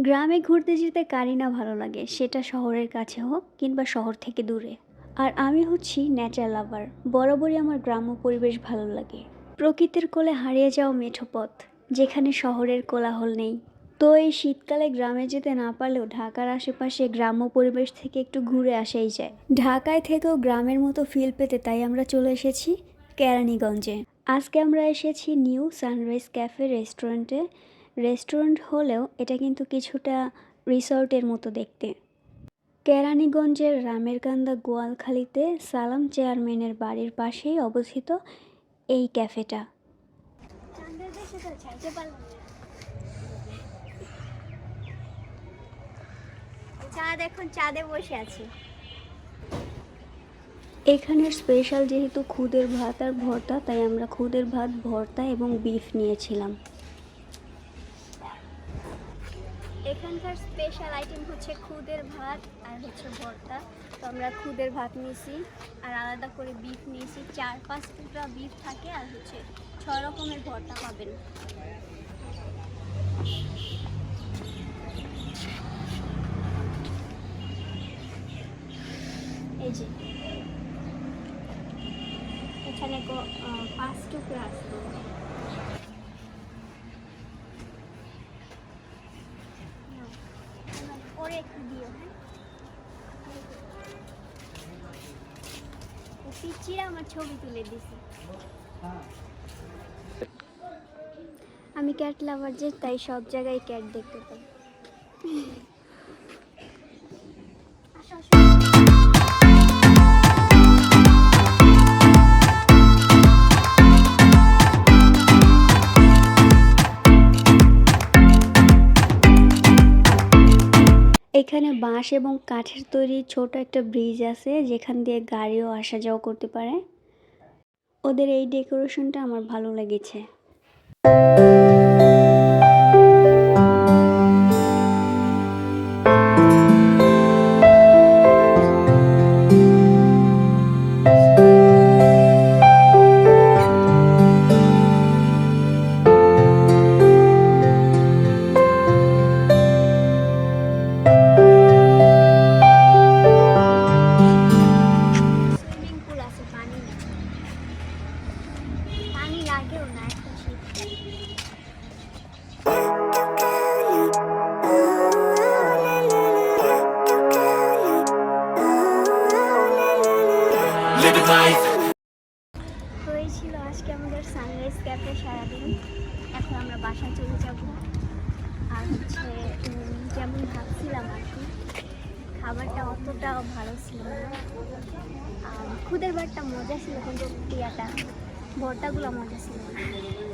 গ্রামে ঘুরতে যেতে কারই না ভালো লাগে, সেটা শহরের কাছে হোক কিংবা শহর থেকে দূরে। আর আমি হচ্ছি ন্যাচার লাভার বরাবরই আমার গ্রাম্য পরিবেশ ভালো লাগে। প্রকৃতির কোলে হারিয়ে যাওয়া মেঠো পথ, যেখানে শহরের কোলাহল নেই। তো এই শীতকালে গ্রামে যেতে না পারলেও ঢাকার আশেপাশে গ্রাম্য পরিবেশ থেকে একটু ঘুরে আসাই যায়। ঢাকায় থেকেও গ্রামের মতো ফিল পেতে তাই আমরা চলে এসেছি কেরানীগঞ্জে। আজকে আমরা এসেছি নিউ সানরাইজ ক্যাফে রেস্টুরেন্টে রেস্টুরেন্ট হলেও এটা কিন্তু কিছুটা রিসর্টের মতো দেখতে। কেরানীগঞ্জের রামেরকান্দা গোয়ালখালীতে সালাম চেয়ারম্যানের বাড়ির পাশেই অবস্থিত এই ক্যাফেটা। চাঁদ এখন চাঁদে বসে আছে। এখানের স্পেশাল যেহেতু খুদের ভাত আর ভর্তা তাই আমরা খুদের ভাত ভর্তা এবং বিফ নিয়েছিলাম। এখানকার স্পেশাল আইটেম হচ্ছে খুদের ভাত আর হচ্ছে ভর্তা। তো আমরা খুদের ভাত নিয়েছি আর আলাদা করে বিফ নিয়েছি চার পাঁচ টুকরা বিফ থাকে আর হচ্ছে ছয় রকমের ভর্তা পাবেন। এই যে। এখানে পাঁচ টুকরা আছে। আমার ছবি তুলে দিছে। আমি ক্যাট লাভার যে তাই সব জায়গায় ক্যাট দেখতে পাই। এখানে বাঁশ এবং কাঠের তৈরি ছোট একটা ব্রিজ আছে, যেখান দিয়ে গাড়িও আসা যাওয়া করতে পারে। ওদের এই ডেকোরেশনটা আমার ভালো লেগেছে। লাগেও না এখন শীতকাল Living life. তো এই ছিল আজকে আমাদের সানরাইজ ক্যাফে সারাদিন এখন আমরা বাসায় চলে যাব আর হচ্ছে যেমন ভাবছিলাম আর কি, খাবারটা অতটাও ভালো ছিল না খুদের বারটা মজা ছিল, কিন্তু টিয়াটা ভর্তাগুলো আমার না